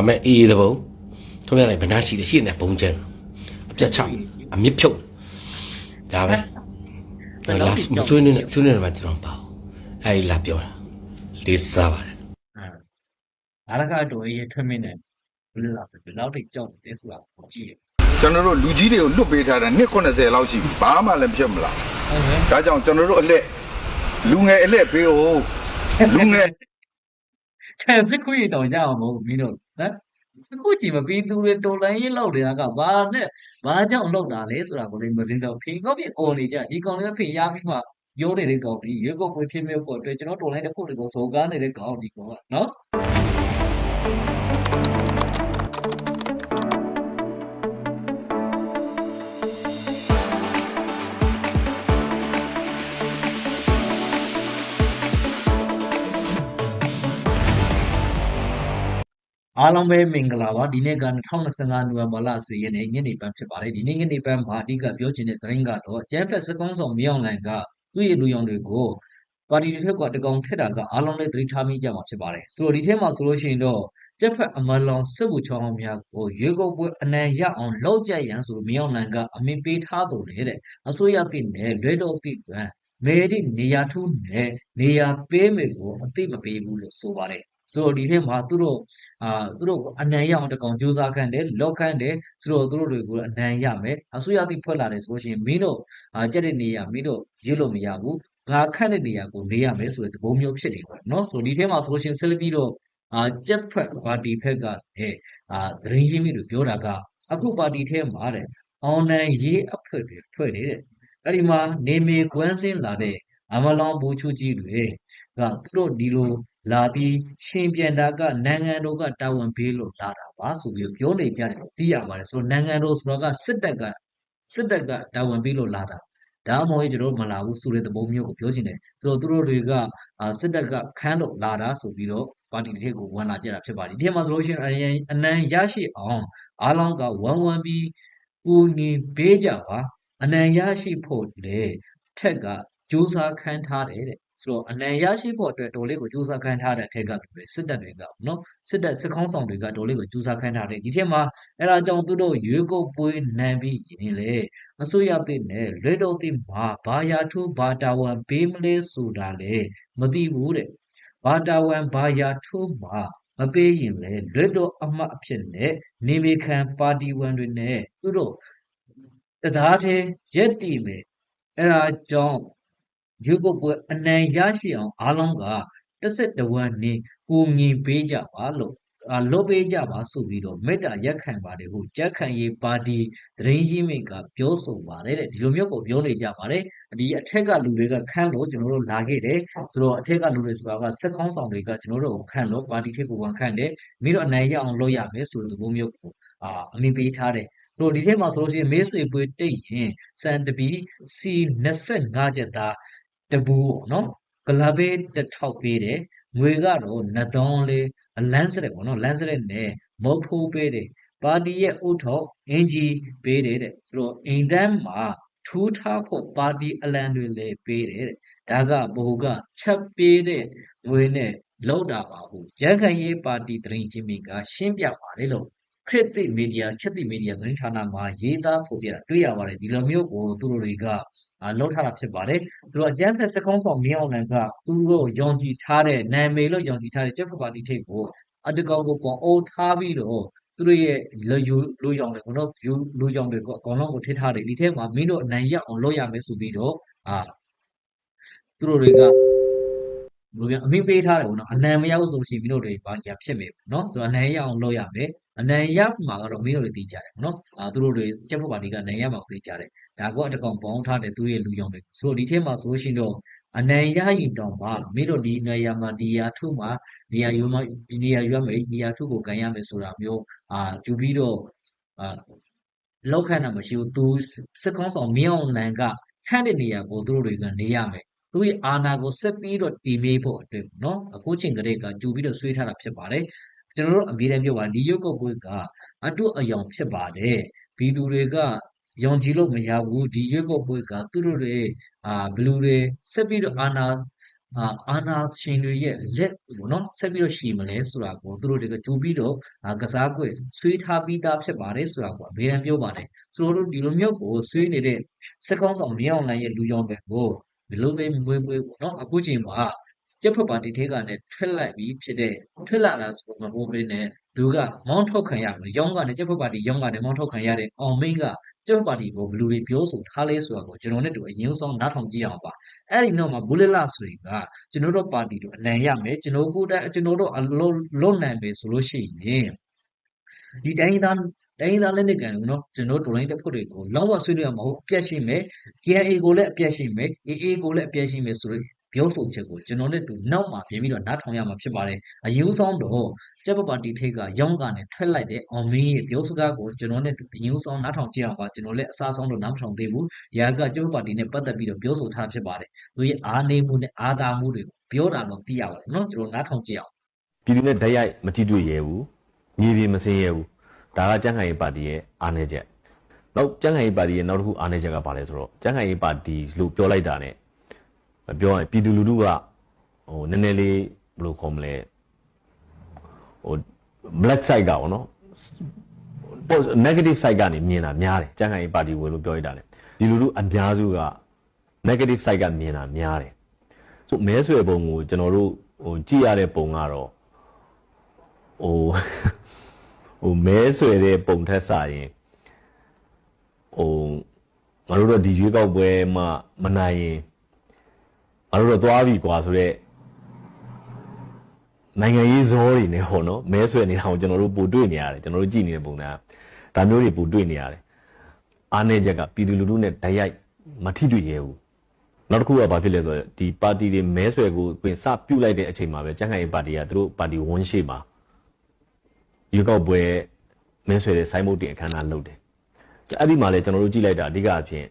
အမေအေးသဘုံထုံးရလိုက်ဗနာရှိတယ်ရှိနေဘုံကျန်အပြတ်ချအမြစ်ဖြုတ်ဒါပဲလာမဆွေးနေနဲ့ဆွေးနေတယ်မှာကျွန်တော်ပါအဲ့ဒီလာပြောတာလေးစားပါတယ်အာနာဂတ်တော်ရဲ့ထွက်မင်းနဲ့ဘယ်လိုလဲဆိုတော့နောက်တိတ်ကြောက်တယ်ဆိုတာကိုကြည့်ရကျွန်တော်တို့လူကြီးတွေကိုလွတ်ပေးထားတာနှစ်80လောက်ရှိပြီဘာမှလည်းဖြစ်မလားဟုတ်ကဲ့ဒါကြောင့်ကျွန်တော်တို့အလက်လူငယ်အလက်ပေးဟုတ်လူငယ် ထဲစစ်ခွေးတောင်ရအောင်မဟုတ်ဘူးမင်းတို့နော်အခုကြည့်မပြီးသူတွေတော်လိုင်းရေးလောက်နေတာကဘာနဲ့ဘာကြောင့်လောက်တာလဲဆိုတာကိုလည်းမစင်းစားဖေကောက်ပြអော်နေကြဒီကောင်လေးဖေရပြီးမှရိုးနေတဲ့ကောင်ဒီရွက်ကောက်ပွဲဖြစ်မဲ့ပေါ်အတွက်ကျွန်တော်တော်လိုင်းတစ်ခုတည်းကိုစော်ကားနေတဲ့ကောင်ဒီကောင်ကနော် အားလုံးပဲမင်္ဂလာပါဒီနေ့က2025နိုဝင်ဘာလ10ရက်နေ့ညနေပိုင်းဖြစ်ပါတယ်ဒီနေ့ညနေပိုင်းမှာအဓိကပြောချင်တဲ့သတင်းကတော့ကျန်းဖက်စကောင်းဆောင်မြောင်လန်ကသူ့ရဲ့လူရောင်တွေကိုပါတီတစ်ဖက်ကတကောင်ထက်တာကအားလုံးလည်းသတိထားမိကြမှာဖြစ်ပါတယ်ဆိုတော့ဒီထဲမှာဆိုလို့ရှိရင်တော့ကျက်ဖက်အမလောင်စစ်ဘူးချောင်းများကိုရွေးကောက်ပွဲအနံရအောင်လောက်ကြရန်ဆိုမြောင်လန်ကအမိပေးထားတော်လေတဲ့အစိုးရကိနဲ့လွဲတော်ကိကမေရီနေရာထူးနဲ့နေရာပေးမယ်ကိုအသိမပေးဘူးလို့ဆိုပါတယ် ဆိုတော့ဒီထဲမှာသူတို့အာသူတို့အနံ့ရအောင်တကောင်ကြိုးစားခံတယ်လော့ခံတယ်ဆိုတော့သူတို့တွေကိုအနံ့ရမယ်အစိုးရတိဖွဲ့လာတယ်ဆိုလို့ရှိရင်မင်းတို့အာကြက်တဲ့နေရမင်းတို့ရွတ်လို့မရဘူးငါခန့်တဲ့နေရာကိုနေရမယ်ဆိုတဲ့သဘောမျိုးဖြစ်နေပါတော့ဆိုဒီထဲမှာဆိုရှင်ဆက်ပြီးတော့အာကြက်ဖက်ပါတီဖက်ကလည်းအာသတင်းရင်းမြစ်တွေပြောတာကအခုပါတီထဲမှာတဲ့အောင်နိုင်ရေးအဖွဲ့တွေဖွဲ့နေတဲ့အဲ့ဒီမှာနေမေကွန်းစင်းလာတဲ့ အမလောင်ဘူချူကြီးတွေကသူတို့ဒီလို လာပြီးရှင်ပြန်တာကနိုင်ငံတော်ကတာဝန်ပေးလို့လာတာပါဆိုပြီးပြောနေကြတယ်လို့သိရပါတယ်ဆိုတော့နိုင်ငံတော်ဆိုတော့ကစစ်တပ်ကစစ်တပ်ကတာဝန်ပေးလို့လာတာဒါမှမဟုတ်ကျွန်တော်တို့မလာဘူးဆိုတဲ့သဘောမျိုးကိုပြောချင်တယ်ဆိုတော့သူတို့တွေကအာစစ်တပ်ကခန်းလို့လာတာဆိုပြီးတော့ပါတီတစ်ထက်ကိုဝင်လာကြတာဖြစ်ပါတယ်ဒီထဲမှာဆိုလို့ရှိရင်အရင်အနံရရှိအောင်အားလုံးကဝမ်ဝမ်ပြီးကူညီပေးကြပါအနံရရှိဖို့လေထက်ကစူးစမ်းခန်းထားတယ်တဲ့ ဆိုတော့အနံရရှိဖို့အတွက်ဒေါ်လေးကိုစူးစမ်းခိုင်းထားတဲ့အထက်ကလူတွေစစ်တပ်တွေကနော်စစ်တပ်စစ်ခေါင်းဆောင်တွေကဒေါ်လေးကိုစူးစမ်းခိုင်းထားတယ်ဒီထက်မှာအဲ့ဒါကြောင့်သူတို့ရွေးကုတ်ပွဲနံပြီးရင်လေအစိုးရသိနဲ့လွဲတော်သိမှာဘာယာထူးဘာတာဝန်ပေးမလဲဆိုတာလေမသိဘူးတဲ့ဘာတာဝန်ဘာယာထူးမှာမပေးရင်လေလွဲတော်အမတ်အဖြစ်နဲ့နေမေခံပါတီဝန်တွေနဲ့သူတို့တရားသေးရက်တည်မယ်အဲ့ဒါကြောင့် ရွေးကောက်ပွဲအနိုင်ရရှိအောင်အားလုံးကတစ်ဆက်တဝမ်းနေကိုငင်ပေးကြပါလို့အာလုပ်ပေးကြပါဆိုပြီးတော့မေတ္တာရက်ခံပါတယ်ဟုကြက်ခံရေးပါတီသတင်းရင်းမြစ်ကပြောဆိုပါတယ်တဲ့ဒီလိုမျိုးကိုပြောနေကြပါတယ်ဒီအထက်ကလူတွေကခန့်လို့ကျွန်တော်တို့လာခဲ့တယ်ဆိုတော့အထက်ကလူတွေဆိုတာကစက်ကောင်းဆောင်တွေကကျွန်တော်တို့ကိုခန့်လို့ပါတီထက်ကိုဝန်ခန့်တယ်ပြီးတော့အနိုင်ရအောင်လုပ်ရမယ်ဆိုတဲ့သဘောမျိုးကိုအာအမိပေးထားတယ်ဆိုတော့ဒီထဲမှာဆိုလို့ရှိရင်မေးဆွေပွေတိတ်ရင်စံတပီစီ25ကျက်သား တပူပေါ့နော်ကလဘေးတစ်ထောက်ပေးတယ်ငွေကတော့နှစ်တောင်းလေးအလန်းစရက်ပေါ့နော်လန်းစရက်နဲ့မုတ်ဖိုးပေးတယ်ပါတီရဲ့ဥထောက်အင်ဂျီပေးတယ်တဲ့ဆိုတော့အိမ်တန်းမှာထူးထားဖို့ပါတီအလံတွေလည်းပေးတယ်တဲ့ဒါကဘ ਹੁ ကချက်ပေးတဲ့ငွေနဲ့လောက်တာပါဟုရန်ခံရေးပါတီတရင်ချင်းမီကရှင်းပြပါတယ်လို့ ခရစ်တိမီဒီယာခရစ်တိမီဒီယာသတင်းဌာနမှာရေးသားဖော်ပြတာတွေ့ရပါတယ်ဒီလိုမျိုးကိုသူတို့တွေကအာလောက်ထားတာဖြစ်ပါတယ်သူတို့အကြမ်းဖက်စကုံးဆောင်မြောင်းလန်ကသူတို့ယုံကြည်ထားတဲ့နာမည်လို့ယုံကြည်ထားတဲ့ကျက်ဖက်ပါတီထိပ်ကိုအတကောင်ကိုပေါအိုးထားပြီးတော့သူတို့ရဲ့လူယူလူရောင်တွေကိုတော့ယူလူရောင်တွေကအကောင်လုံးကိုထိထားတယ်ဒီထဲမှာမင်းတို့အနိုင်ရအောင်လုပ်ရမယ်ဆိုပြီးတော့အာသူတို့တွေကဘယ်လိုပြန်အမိပေးထားတယ်ပေါ့နော်အနံမရဘူးဆိုလို့ရှိရင်မင်းတို့တွေဘာညာဖြစ်မယ်ပေါ့နော်ဆိုတော့အနံရအောင်လုပ်ရမယ် အနံရမှာကတော့မင်းတို့တွေသိကြတယ်ပေါ့နော်အာသူတို့တွေကျက်ဖက်ပါတီကအနံရမှာကိုသိကြတယ်ဒါကအတကောင်ပေါင်းထားတဲ့သူရဲ့လူရောင်တွေဆိုတော့ဒီထဲမှာဆိုလို့ရှိရင်တော့အနံရရင်တောင်မှမင်းတို့ဒီနေရာမှာဒီရာထုမှာနေရာယူမဒီနေရာယူရမယ်နေရာထုကိုကန်ရမယ်ဆိုတာမျိုးအာယူပြီးတော့အာလောက်ခန့်တာမရှိဘူးသူစစ်ကောင်းဆောင်မင်းအောင်လန်ကခန့်တဲ့နေရာကိုသူတို့တွေကနေရမယ်သူရဲ့အာဏာကိုဆက်ပြီးတော့တည်မေးဖို့အတွက်ပေါ့နော်အခုချိန်ကလေးကကြူပြီးတော့ဆွေးထားတာဖြစ်ပါတယ် ကျွန်တော်တို့အမြဲတမ်းပြောပါဒီရုပ်ကုတ်ကွေးကအတုအယောင်ဖြစ်ပါတယ်ဘီသူတွေကယုံကြည်လို့မရဘူးဒီရွက်ကောက်ပွဲကသူတို့တွေအာဘလူတွေဆက်ပြီးတော့အာနာအာအာနာရှင်တွေရဲ့လက်ပေါ့နော်ဆက်ပြီးတော့ရှည်မလဲဆိုတာကိုသူတို့တွေကကြိုပြီးတော့အာကစားကွက်ဆွေးထားပြီးသားဖြစ်ပါတယ်ဆိုတာကိုအဗေဒံပြောပါတယ်ဆိုတော့ဒီလိုမျိုးကိုဆွေးနေတဲ့စက်ကောင်းဆောင်မြောင်းလိုင်းရဲ့လူကြောင့်ပဲကိုဒီလိုပဲမွေးမွေးပေါ့နော်အခုချိန်မှာ ကျက်ဖက်ပါတီထဲကလည်းထွက်လိုက်ပြီးဖြစ်တဲ့ထွက်လာတာဆိုတော့မဟုတ်ဘဲနဲ့သူကမောင်းထုတ်ခံရမယ်ရောင်းကနေကျက်ဖက်ပါတီရောင်းကနေမောင်းထုတ်ခံရတဲ့အောင်မင်းကကျက်ဖက်ပါတီကိုဘယ်လူတွေပြောဆိုထားလဲဆိုတာကိုကျွန်တော်နဲ့တူအရင်ဆုံးနားထောင်ကြည့်အောင်ပါအဲ့ဒီနောက်မှာဘူလလဆိုရင်ကကျွန်တော်တို့ပါတီတို့အနိုင်ရမယ်ကျွန်တော်ကိုယ်တိုင်ကျွန်တော်တို့အလုံးလုံးနိုင်ပြီဆိုလို့ရှိရင်ဒီတိုင်းသားတိုင်းသားလက်နက်ကန်နော်ကျွန်တော်တို့လိုင်းတက်ဖို့တွေကိုလုံးဝဆွေးနွေးရမှာမဟုတ်အပြတ်ရှိမယ် KNA ကိုလည်းအပြတ်ရှိမယ် AA ကိုလည်းအပြတ်ရှိမယ်ဆိုတော့ ပြောဆိုချက်ကိုကျွန်တော်နဲ့တူနောက်မှာပြင်ပြီးတော့နားထောင်ရမှာဖြစ်ပါတယ်အယူဆောင်တော့ကျက်ပပါတီထိတ်ကရောင်းကနေထွက်လိုက်တဲ့အောင်မင်းရဲ့ပြောစကားကိုကျွန်တော်နဲ့တူအယူဆောင်နားထောင်ကြည့်အောင်ပါကျွန်တော်လည်းအစားဆုံးတော့နားမထောင်သေးဘူးရာကကျက်ပပါတီနဲ့ပတ်သက်ပြီးတော့ပြောဆိုထားဖြစ်ပါတယ်သူရဲ့အားနေမှုနဲ့အားသာမှုတွေကိုပြောတာတော့သိရပါတယ်နော်ကျွန်တော်နားထောင်ကြည့်အောင်ပြည်သူနဲ့ဓာတ်ရိုက်မတိတွေ့ရဲဘူးမြေပြင်မစင်းရဲဘူးဒါကကြံ့ခိုင်ရေးပါတီရဲ့အားနည်းချက်နောက်ကြံ့ခိုင်ရေးပါတီရဲ့နောက်တစ်ခုအားနည်းချက်ကဘာလဲဆိုတော့ကြံ့ခိုင်ရေးပါတီလို့ပြောလိုက်တာ ਨੇ ပြောရင်ပြည်သူလူထုကဟိုနည်းနည်းလေးဘယ်လိုခေါ်မလဲဟို black side ကပေါ့နော် negative side ကနေမြင်တာများတယ်ကြံ့ခိုင်ရေးပါတီဝင်လို့ပြောရတာ ਨੇ ဒီလူထုအများစုက negative side ကမြင်တာများတယ်ဆိုမဲဆွယ်ပုံကိုကျွန်တော်တို့ဟိုကြည့်ရတဲ့ပုံကတော့ဟိုဟိုမဲဆွယ်တဲ့ပုံထက်စာရင်ဟိုငါတို့တော့ဒီရွေးကောက်ပွဲမှာမနိုင်ရင် ငါတို့တော့သွားပြီကွာဆိုတော့နိုင်ငံရေးဇောတွေနဲ့ဟောနော်မဲဆွယ်နေတာကိုကျွန်တော်တို့ပို့တွေ့နေရတယ်ကျွန်တော်တို့ကြည့်နေတဲ့ပုံစံကဒါမျိုးတွေပို့တွေ့နေရတယ်အားနည်းချက်ကပြည်သူလူထုနဲ့ဓာတ်ရိုက်မထိတွေ့ရဲဘူးနောက်တစ်ခုကဘာဖြစ်လဲဆိုတော့ဒီပါတီတွေမဲဆွယ်ကိုပြင်စပြုတ်လိုက်တဲ့အချိန်မှာပဲကျန်းခိုင်ရေးပါတီကသူတို့ပါတီဝန်းရှိမှာရွေးကောက်ပွဲမဲဆွယ်တဲ့ဆိုင်းဘုတ်တင်အခမ်းအနားလုပ်တယ်အဲ့ဒီမှာလည်းကျွန်တော်တို့ကြည့်လိုက်တာအဓိကအဖြစ်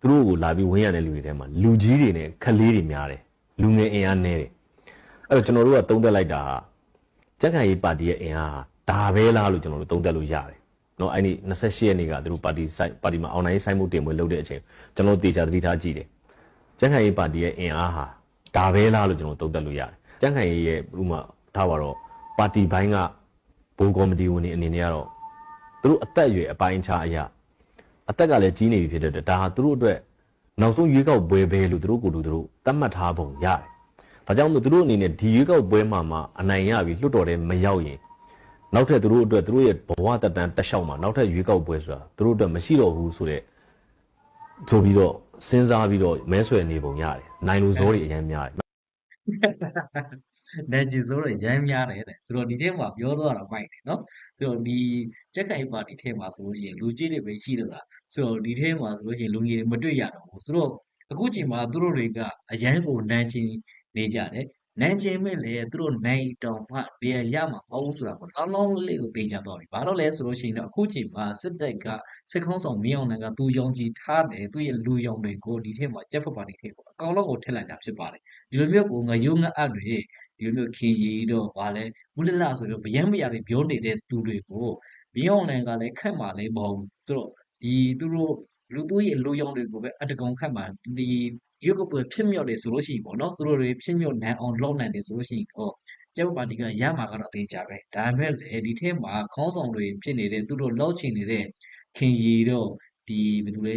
သူတို့ကိုလာပြီးဝင်းရတဲ့လူတွေထဲမှာလူကြီးတွေနဲ့ခလေးတွေများတယ်လူငယ်အင်အားနည်းတယ်အဲ့တော့ကျွန်တော်တို့ကသုံးသပ်လိုက်တာဟာကျန်းခိုင်ရေးပါတီရဲ့အင်အားဟာဒါပဲလားလို့ကျွန်တော်တို့သုံးသပ်လို့ရတယ်နော်အဲ့ဒီ28ရက်နေ့ကသူတို့ပါတီဆိုင်ပါတီမှာအောင်နိုင်ရေးဆိုင်းဘုတ်တင်ပွဲလုပ်တဲ့အချိန်ကျွန်တော်တို့တေချာသတိထားကြည့်တယ်ကျန်းခိုင်ရေးပါတီရဲ့အင်အားဟာဒါပဲလားလို့ကျွန်တော်သုံးသပ်လို့ရတယ်ကျန်းခိုင်ရေးရဲ့ဥပမာထားပါတော့ပါတီဘိုင်းကဘိုးကော်မတီဝင်တွေအနေနဲ့ကတော့သူတို့အသက်အရွယ်အပိုင်းခြားအရာ အသက်ကလည်းကြီးနေပြီဖြစ်တဲ့အတွက်ဒါဟာသူတို့အတွက်နောက်ဆုံးရွေးကောက်ပွဲပဲလို့သူတို့ကိုယ်သူတို့သတ်မှတ်ထားပုံရတယ်။ဒါကြောင့်မို့သူတို့အနေနဲ့ဒီရွေးကောက်ပွဲမှာမှအနိုင်ရပြီးလွတ်တော်တဲ့မရောက်ရင်နောက်ထပ်သူတို့အတွက်သူတို့ရဲ့ဘဝတက်တန်းတက်လျှောက်မှာနောက်ထပ်ရွေးကောက်ပွဲဆိုတာသူတို့အတွက်မရှိတော့ဘူးဆိုတော့ဆိုပြီးတော့စဉ်းစားပြီးတော့မဲဆွယ်နေပုံရတယ်။နိုင်လူဇောတွေအရင်များတယ် နေဂျီဆိုတော့ရမ်းများတယ်တဲ့ဆိုတော့ဒီထဲမှာပြောတော့တာမိုက်တယ်နော်ဆိုတော့ဒီကြက်ကိုင်ပါတီထဲမှာဆိုလို့ရှိရင်လူကြီးတွေပဲရှိတော့တာဆိုတော့ဒီထဲမှာဆိုလို့ရှိရင်လူငယ်တွေမတွေ့ရတော့ဘူးဆိုတော့အခုချိန်မှာသူတို့တွေကအရန်ကိုနန်းချင်းနေကြတယ်နန်းချင်းမဲ့လေသူတို့နိုင်တောင်မှဘယ်ရမှာမဟုတ်ဘူးဆိုတာကိုအလုံးလေးကိုသိကြတော့ပြီဘာလို့လဲဆိုလို့ရှိရင်တော့အခုချိန်မှာစစ်တပ်ကစစ်ခေါင်းဆောင်မင်းအောင်နိုင်ကသူယုံကြည်ထားတယ်သူရဲ့လူယုံတွေကိုဒီထဲမှာကြက်ဖက်ပါတီထဲကိုအကောင်လုံးကိုထည့်လိုက်တာဖြစ်ပါတယ်ဒီလိုမျိုးကိုငရုံငအပ်တွေ ဒီလိုမျိုးခင်ရီတော့ဗာလဲမူလလဆိုပြီးဗျမ်းမရတွေပြောနေတဲ့သူတွေကိုဘီအောင်လန်ကလည်းခက်မှလည်းမဟုတ်ဘူးဆိုတော့ဒီသူတို့လူသူရဲ့လူရောင်တွေကိုပဲအတကောင်ခက်မှဒီရုပ်ကပွဲဖြစ်မြောက်တယ်ဆိုလို့ရှိရင်ပေါ့နော်သူတို့တွေဖြစ်မြောက်နိုင်အောင်လုပ်နိုင်တယ်ဆိုလို့ရှိရင်တော့ကျပ်ပါတီကရမှာကတော့အသေးကြပဲဒါပေမဲ့လေဒီထဲမှာခေါင်းဆောင်တွေဖြစ်နေတဲ့သူတို့လောက်ချင်နေတဲ့ခင်ရီတော့ဒီဘယ်လိုလဲ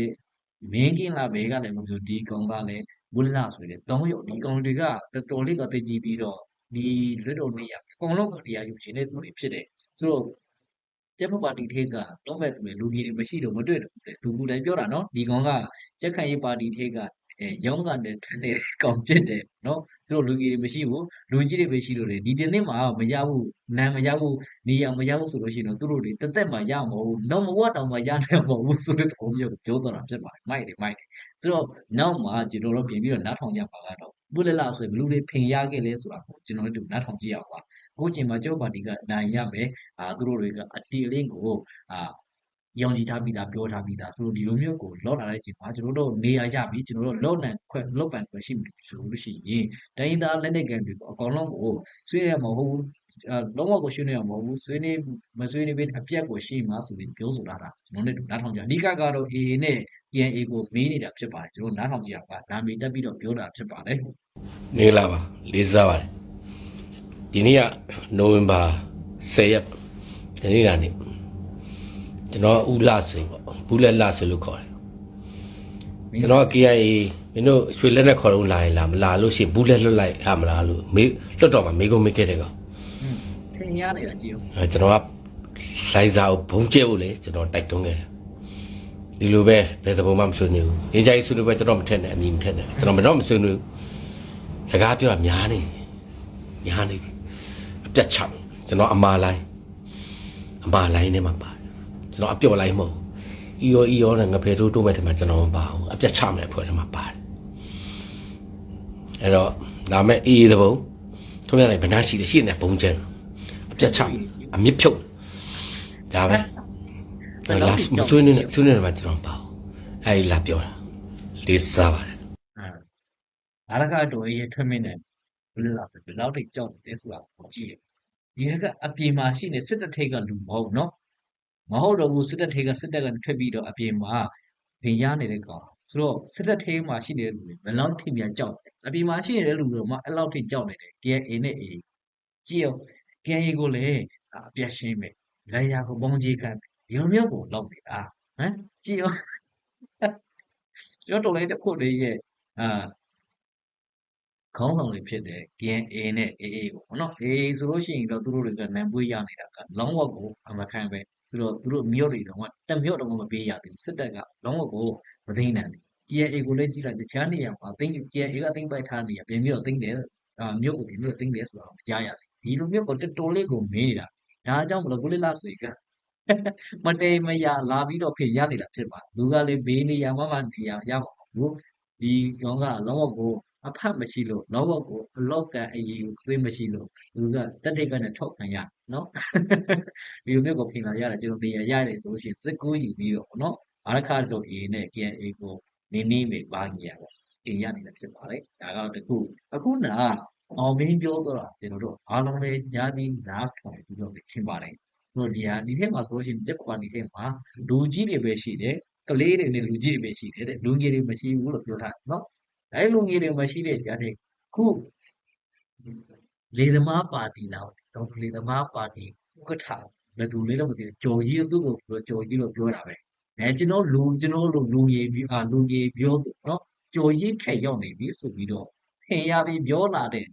မင်းကင်းလာဘဲကလည်းမပြောဒီကောင်ကလည်းမူလလဆိုတဲ့တောင်းရုပ်ဒီကောင်တွေကတော်တော်လေးကတည်ကြည်ပြီးတော့ ဒီလွတ်တော်နေရအကုန်လုံးကတရားယူခြင်းတဲ့သူတွေဖြစ်တယ်ဆိုတော့ကျက်ဖပါတီထေးကတော့မဲ့သူတွေလူကြီးတွေမရှိတော့မတွေ့တော့ဘူးလူကူတိုင်းပြောတာနော်ဒီကောင်ကကြက်ခိုင်ရေးပါတီထေးကအဲရောင်းကနေထနေကောင်ဖြစ်တယ်နော်သူတို့လူကြီးတွေမရှိဘူးလူကြီးတွေပဲရှိလို့လေဒီတင်နေ့မှာမရဘူးနာမရဘူးနေရမရဘူးဆိုလို့ရှိရင်တော့သူတို့တွေတသက်မှရမဟုတ်ဘူးတော့မဝတ်တောင်မှရနိုင်မဟုတ်ဘူးဆိုတဲ့ပုံမျိုးပြောတော့တာဖြစ်ပါတယ်မိုက်တယ်မိုက်တယ်ဆိုတော့နောက်မှာကျွန်တော်တို့ပြင်ပြီးတော့နားထောင်ကြပါကတော့ ဘုလလဆိုရင်ဘလူတွေဖင်ရခဲ့လဲဆိုတာကိုကျွန်တော်တို့နားထောင်ကြည့်အောင်ပါအခုချိန်မှာကျောက်ပါတီကနိုင်ရမယ်အာသူတို့တွေကအတီအလင်းကိုအာယုံကြည်ထားပြီးသားပြောထားပြီးသားဆိုတော့ဒီလိုမျိုးကိုလော့လာတဲ့အချိန်မှာကျွန်တော်တို့နေရာရပြီးကျွန်တော်တို့လော့နန်ခွဲလော့ပန်ခွဲရှိပြီဆိုလို့ရှိရင်တိုင်းသားလက်နေကန်တွေကိုအကောင်လုံးကိုဆွေးရမှာမဟုတ်ဘူးအာလုံးဝကိုဆွေးနေရမှာမဟုတ်ဘူးဆွေးနေမဆွေးနေပဲအပြက်ကိုရှိမှဆိုပြီးပြောဆိုတာကျွန်တော်တို့နားထောင်ကြအဓိကကတော့ AA နဲ့ PNA ကိုမေးနေတာဖြစ်ပါတယ်ကျွန်တော်နားထောင်ကြရပါနာမည်တက်ပြီးတော့ပြောတာဖြစ်ပါတယ် နေလာပါလေးစားပါတယ်ဒီနေ့ကနိုဝင်ဘာ10ရက်ဒီနေ့ကနေကျွန်တော်ဥလာဆွေပေါ့ဘူးလက်လာဆွေလို့ခေါ်တယ်ကျွန်တော် KIA မင်းတို့ရွှေလက်နဲ့ခေါ်တော့လာရင်လာမလာလို့ရှိရင်ဘူးလက်လွတ်လိုက်အမလားလို့မေးလွတ်တော့မှမေးကုန်မေးခဲ့တယ်ကောင်ထင်ရနေတာကြည့်ဦးအဲကျွန်တော်ကလိုင်ဇာကိုဘုံကျဲဖို့လေကျွန်တော်တိုက်တွန်းခဲ့တယ်ဒီလိုပဲဘယ်သဘောမှမဆွေးနွေးဘူးရင်းချိုင်းဆွေးနွေးပဲကျွန်တော်မထက်နဲ့အမြင်မထက်နဲ့ကျွန်တော်မတော့မဆွေးနွေးဘူး စကားပြောတာများနေများနေပြီအပြတ်ချောင်းကျွန်တော်အမာလိုင်းအမာလိုင်းနဲ့မှပါတယ်ကျွန်တော်အပြော့လိုင်းမဟုတ်အီယောအီယောနဲ့ငဖယ်တိုးတိုးမဲ့ထဲမှာကျွန်တော်မပါဘူးအပြတ်ချမဲ့အဖွဲ့ထဲမှာပါတယ်အဲ့တော့ဒါမဲ့အေးသဘုံထုံးရလိုက်ဗနာရှိတယ်ရှိနေဘုံကျန်အပြတ်ချအမြင့်ဖြုတ်ဒါပဲလာမဆွေးနွေးနဲ့ဆွေးနွေးတယ်မှာကျွန်တော်ပါဘူးအဲ့ဒီလာပြောတာလေးစားပါ တယ်အာရကတော့ရေးထွမင်းနဲ့ဘယ်လိုလဲဆိုဘယ်လောက်ထိကြောက်တယ်ဆိုတာကိုကြည့်ရဒီကအပြေမှာရှိနေစစ်တပ်ထိတ်ကလူမဟုတ်နော်မဟုတ်တော့ဘူးစစ်တပ်ထိတ်ကစစ်တပ်ကထွက်ပြီးတော့အပြေမှာပြင်ရနေတဲ့ကောင်ဆိုတော့စစ်တပ်ထိတ်မှာရှိနေတဲ့လူတွေဘယ်လောက်ထိများကြောက်တယ်အပြေမှာရှိနေတဲ့လူတွေမှအဲ့လောက်ထိကြောက်နေတယ် KA နဲ့ A ကြည့်အောင် KA ကိုလည်းအပြတ်ရှင်းမယ်လက်ရကိုပုံကြီးခံဒီလိုမျိုးကိုလောက်နေတာဟမ်ကြည့်အောင်ကျွန်တော်တို့လည်းတစ်ခုတည်းရဲ့အာ ခေါင်းဆောင်တွေဖြစ်တဲ့ DNA နဲ့ AA ကိုပေါ့နော် AA ဆိုလို့ရှိရင်တော့သူတို့တွေကနံပွေးရနေတာကလောင်းဝက်ကိုအမခံပဲဆိုတော့သူတို့မြို့တွေတော့ကတမြို့တော့မပေးရသေးဘူးစစ်တပ်ကလောင်းဝက်ကိုမသိနိုင်ဘူး DNA ကိုလည်းကြည့်လိုက်တခြားနေရာမှာသိ DNA ကသိမ့်ပိုက်ထားနေရပြင်ပြီးတော့သိမ့်တယ်အာမြို့ကိုပြင်ပြီးတော့သိမ့်တယ်ဆိုတော့မကြားရဘူးဒီလိုမျိုးကိုတော်တော်လေးကိုမေးနေတာဒါအကြောင်းမလို့ကိုလေးလာဆွေကမတေမရလာပြီးတော့ဖြစ်ရနေတာဖြစ်ပါလူကလည်းဘေးနေရာမှာမှနေရာရမှာဘူးဒီကောင်ကလောင်းဝက်ကို အဖတ်မရှိလို့လောဘကိုအလောက်ကန်အရေးကိုသွေးမရှိလို့လူကတက်တိတ်ကနေထောက်ခံရနော်ဒီလိုမျိုးကိုပြင်လာရတယ်ကျွန်တော်တင်ရရတယ်ဆိုလို့ရှိရင်စစ်ကူးယူပြီးတော့နော်အာရခတို့ A နဲ့ KA ကိုနေနေမေပါနေရတော့တင်ရနေတာဖြစ်ပါတယ်ဒါကတော့တခုအခုနာအောင်မင်းပြောတော့တာကျွန်တော်တို့အားလုံးပဲကြားပြီးနားခံပြီးတော့ထင်ပါတယ်တို့ဒီဟာဒီထက်မှာဆိုလို့ရှိရင်တက်ကွာဒီထက်မှာလူကြီးတွေပဲရှိတယ်ကလေးတွေနဲ့လူကြီးတွေပဲရှိတယ်တဲ့လူငယ်တွေမရှိဘူးလို့ပြောထားတယ်နော် အဲလူငယ်တွေမရှိတဲ့ကြားတဲ့ခုလေသမားပါတီလာတော့လေသမားပါတီဥက္ကဋ္ဌဘယ်သူလေးတော့မသိဘူးကြော်ကြီးသူ့ကိုပြောကြော်ကြီးလို့ပြောတာပဲအဲကျွန်တော်လူကျွန်တော်လူလူငယ်ပြီးအာလူငယ်ပြောနော်ကြော်ကြီးခက်ရောက်နေပြီဆိုပြီးတော့ထင်ရပြီးပြောလာတဲ့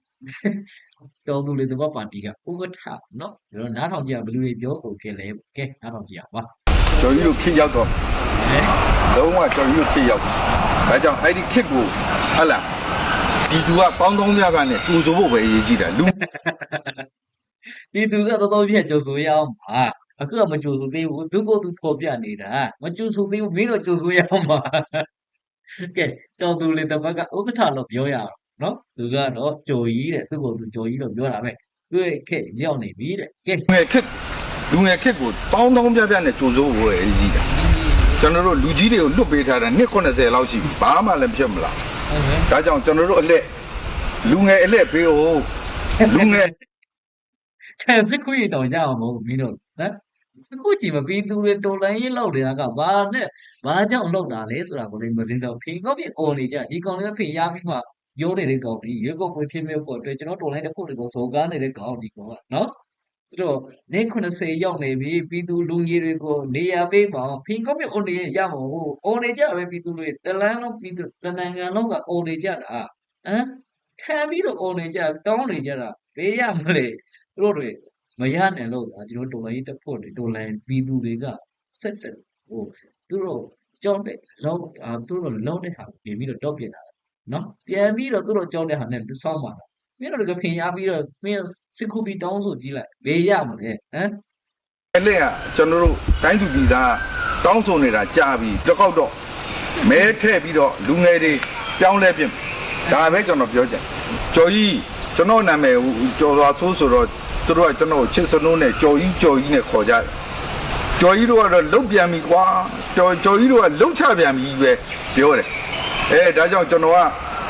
တော်သူလေသမားပါတီကဥက္ကဋ္ဌနော်ကျွန်တော်နားထောင်ကြည့်ရဘယ်လူတွေပြောဆိုခဲ့လဲကဲနားထောင်ကြည့်ရပါကျော်ကြီးတို့ခစ်ရောက်တော့အဲလုံးဝကျော်ကြီးတို့ခစ်ရောက် ဒါကြောင့်အဲ့ဒီခစ်ကိုဟတ်လာဒီသူကကောင်းကောင်းများများနဲ့ကျူဆိုဖို့ပဲအရေးကြီးတာလူဒီသူကတော်တော်ပြည့်ကြိုဆိုရအောင်ပါအခုကမကြိုဆိုသေးဘူးသူ့ကိုယ်သူပေါ်ပြနေတာမကြိုဆိုသေးဘူးမင်းတို့ကြိုဆိုရအောင်ပါကဲတော်သူလေတပတ်ကဥက္ကဋ္ဌလို့ပြောရအောင်နော်သူကတော့ကြိုကြီးတဲ့သူ့ကိုယ်သူကြိုကြီးလို့ပြောတာပဲသူ့ရဲ့ခက်ရောက်နေပြီတဲ့ကဲငယ်ခစ်လူငယ်ခစ်ကိုတောင်းတောင်းပြပြနဲ့ကျူဆိုဖို့ပဲအရေးကြီးတာ ကျွန်တော်တို့လူကြီးတွေကိုလွတ်ပေးထားတာနှစ်80လောက်ရှိပြီဘာမှလည်းဖြစ်မလားဟုတ်ကဲ့ဒါကြောင့်ကျွန်တော်တို့အလက်လူငယ်အလက်ပေးဖို့လူငယ်ထဲစစ်ခွေးတောင်ရအောင်မဟုတ်ဘူးမင်းတို့ဟမ်အခုကြည့်မပြီးသူတွေတော်လိုင်းရေးလောက်နေတာကဘာနဲ့ဘာကြောင့်လောက်တာလဲဆိုတာကိုလည်းမစင်းစားဖေကောပြအော်နေကြဒီကောင်လေးဖေရပြီးမှပြောနေတဲ့ကောင်ဒီရေကောပွေဖြစ်မဲ့ပေါ်အတွက်ကျွန်တော်တော်လိုင်းတစ်ခုတည်းကိုစော်ကားနေတဲ့ကောင်ဒီကောင်ကနော် ဆိုတော့နေ90ရောက်နေပြီပြည်သူလူငယ်တွေကိုနေရာပေးပါအောင်ဖေကောပြအော်နေရမှာဟုတ်အော်နေကြပဲပြည်သူတွေတလန်းလုံးပြည်သူတနိုင်ငံလုံးကအော်နေကြတာဟမ်ခံပြီးတော့အော်နေကြတောင်းနေကြတာဘေးရမလဲသူတို့တွေမရနိုင်လို့ဒါကျွန်တော်တော်လိုင်းတက်ဖို့တွေတော်လိုင်းပြည်သူတွေကစက်တက်ဟိုသူတို့ကြောင်းတဲ့လောက်အာသူတို့လောက်တဲ့ဟာပြင်ပြီးတော့တောက်ပြတာနော်ပြန်ပြီးတော့သူတို့ကြောင်းတဲ့ဟာနဲ့ဆောင်းပါတာ မင်းတို့ကဖင်ရပြီးတော့မင်းစစ်ခုပြီးတောင်းဆိုကြည့်လိုက်ဘေးရမလဲဟမ်အလက်ကကျွန်တော်တို့တိုင်းသူပြည်သားတောင်းဆိုနေတာကြာပြီတစ်ခေါက်တော့မဲထည့်ပြီးတော့လူငယ်တွေပြောင်းလဲပြင်ဒါပဲကျွန်တော်ပြောချင်ကျော်ကြီးကျွန်တော်နာမည်ကျော်စွာဆိုးဆိုတော့သူတို့ကကျွန်တော်ချစ်စနိုးနဲ့ကျော်ကြီးကျော်ကြီးနဲ့ခေါ်ကြတယ်ကျော်ကြီးတို့ကတော့လုတ်ပြန်ပြီကွာကျော်ကျော်ကြီးတို့ကလုတ်ချပြန်ပြီပဲပြောတယ်အဲဒါကြောင့်ကျွန်တော်က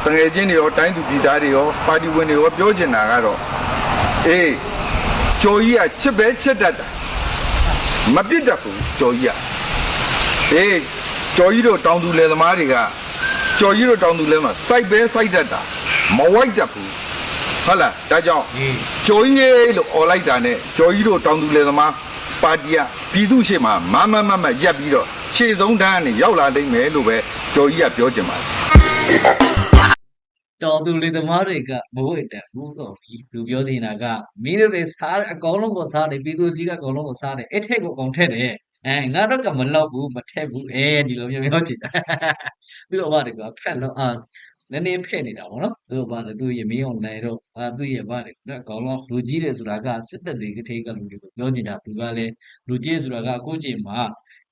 တငယ်ချင်းတွေရောတိုင်းသူပြည်သားတွေရောပါတီဝင်တွေရောပြောချင်တာကတော့အေးကျော်ကြီးကချစ်ပဲချစ်တတ်တာ မပြစ်တတ်ဘူးကြော်ကြီးอ่ะအေးကြော်ကြီးတို့တောင်သူလယ်သမားတွေကကြော်ကြီးတို့တောင်သူလယ်မှာစိုက်ပဲစိုက်တတ်တာ မဝိုက်တတ်ဘူးဟုတ်လားဒါကြောင့် အေး ကျော်ကြီးရေလို့អော်လိုက်တာနဲ့ကျော်ကြီးတို့တောင်သူလေသမားပါတီကပြည်သူရှေ့မှာမမမမရက်ပြီးတော့ရှေ့ဆုံးတန်းကနေရောက်လာနိုင်မယ်လို့ပဲကျော်ကြီးကပြောချင်ပါတယ် တော်သူလေသမားတွေကမဟုတ်တဲ့ဘူးတော့လူပြောနေတာကမင်းတို့တွေစားအကောင်လုံးကိုစားတယ်ပြည်သူစီကအကောင်လုံးကိုစားတယ်အဲ့ထက်ကိုအကောင်ထက်တယ်အဲငါတို့ကမလောက်ဘူးမထက်ဘူးအဲဒီလိုမျိုးပြောချင်တာသူတို့ဘာတွေကဖက်လို့အာနည်းနည်းဖက်နေတာပေါ့နော်သူတို့ဘာလဲသူရမင်းအောင်နိုင်တော့အာသူရဘာလဲအကောင်လုံးလူကြီးတယ်ဆိုတာကစစ်တပ်တွေကထိကလူတွေကိုပြောချင်တာသူကလည်းလူကြီးဆိုတာကအခုချိန်မှာ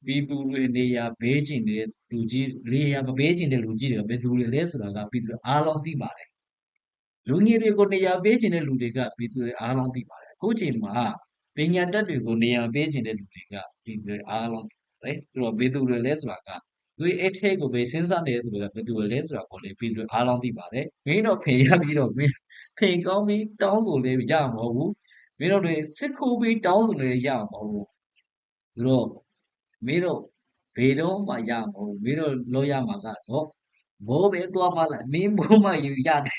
ပြည်သူတွေနေရာဘေးကျင်တဲ့လူကြီးနေရာမဘေးကျင်တဲ့လူကြီးတွေကဘယ်သူတွေလဲဆိုတာကပြည်သူတွေအားလုံးသိပါတယ်လူငယ်တွေကိုနေရာပေးခြင်းတဲ့လူတွေကပြည်သူတွေအားလုံးသိပါတယ်အခုချိန်မှာပညာတတ်တွေကိုနေရာပေးခြင်းတဲ့လူတွေကပြည်သူတွေအားလုံးသိတယ်ဆိုတော့ဘယ်သူတွေလဲဆိုတာကသူအဲ့ထဲကိုပဲစဉ်းစားနေတဲ့သူတွေကဘယ်သူတွေလဲဆိုတာကိုလေပြည်သူတွေအားလုံးသိပါတယ်မင်းတို့ဖင်ရပြီးတော့မင်းဖင်ကောင်းပြီးတောင်းဆိုလေးရမှာမဟုတ်ဘူးမင်းတို့တွေစစ်ခိုးပြီးတောင်းဆိုလေးရမှာမဟုတ်ဘူးဆိုတော့ မင်းတို့ဘယ်တော့မှရမဟုတ်မင်းတို့လောရမှာကတော့ဘိုးပဲသွားပါလားမင်းဘိုးမှယူရတယ်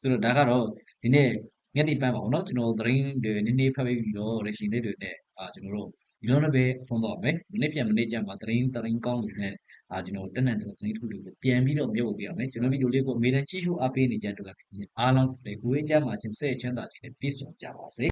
ဆိုတော့ဒါကတော့ဒီနေ့ညနေပိုင်းပါဘောနော်ကျွန်တော်သတင်းတွေနည်းနည်းဖတ်ပြီးတော့ရရှိလေးတွေနဲ့အာကျွန်တော်တို့ဒီလိုနဲ့ပဲအဆုံးသွားမယ်ဒီနေ့ပြန်မနေ့ကျမှသတင်းသတင်းကောင်းတွေနဲ့အာကျွန်တော်တက်နံသတင်းထုတ်လို့ပြန်ပြီးတော့မြုပ်ပြရမယ်ကျွန်တော်ဗီဒီယိုလေးကိုအမြဲတမ်းကြည့်ရှုအားပေးနေကြတဲ့အားလုံးတွေကိုယ်ကြမ်းမှာချင်းဆက်ချမ်းသာခြင်းနဲ့ပြည့်စုံကြပါစေ